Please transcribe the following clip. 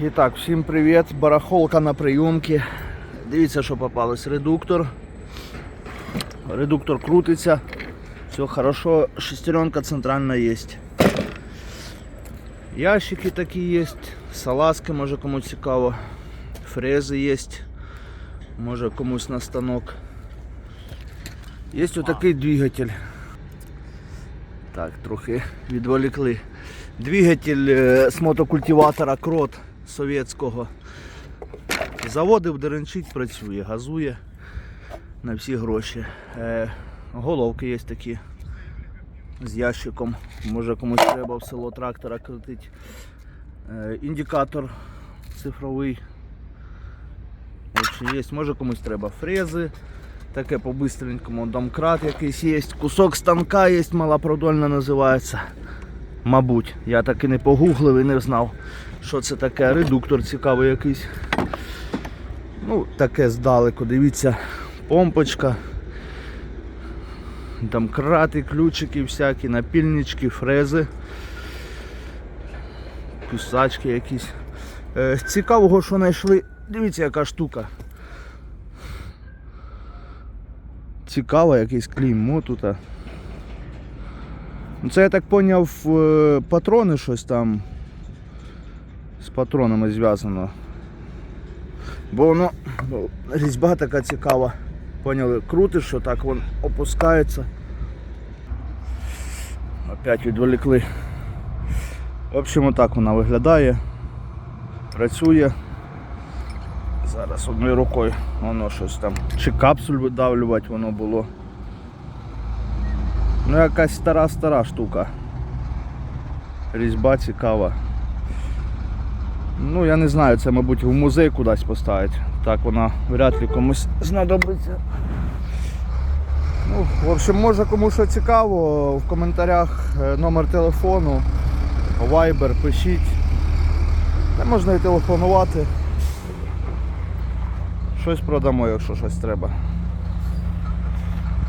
І так, всім привіт. Барахолка на прийомки. Дивіться, що попалось. Редуктор. Редуктор крутиться. Все хорошо. Шестеренка центральна є. Ящики такі є. Салазки, може комусь цікаво. Фрези є. Може комусь на станок. Є отакий двигатель. Так, трохи відволікли. Двигатель е, з мотокультиватора крот совєтського. Заводив, деренчить, працює, газує на всі гроші. Е, головки є такі з ящиком. Може комусь треба в село трактора крутить. Е, індикатор цифровий. Якщо є, може комусь треба фрези. Таке по-бистренькому домкрат якийсь є. Кусок станка є, малопродольна називається. Мабуть, я так і не погуглив і не знав, що це таке. Редуктор цікавий якийсь. Ну, таке здалеку, дивіться, помпочка. Там крати, ключики всякі, напільнички, фрези. Кусачки якісь. Е, цікавого, що знайшли. Дивіться, яка штука. Цікаво, якийсь клеймо тут. Ну, Це я так поняв, е, патрони щось там з патронами зв'язано. Бо воно ну, різьба така цікава. Поняли, крутиш, що так вон опускається. Опять відволікли. В общем, отак вона виглядає. Працює. Зараз одною рукою воно щось там. Чи капсуль видавлювати воно було. Ну якась стара-стара штука. Різьба цікава. Ну я не знаю, це мабуть в музей кудись поставити. Так вона вряд ли комусь знадобиться. Ну, в общем, може кому що цікаво, в коментарях е, номер телефону, Viber пишіть. Та можна і телефонувати. Щось продамо, якщо щось треба.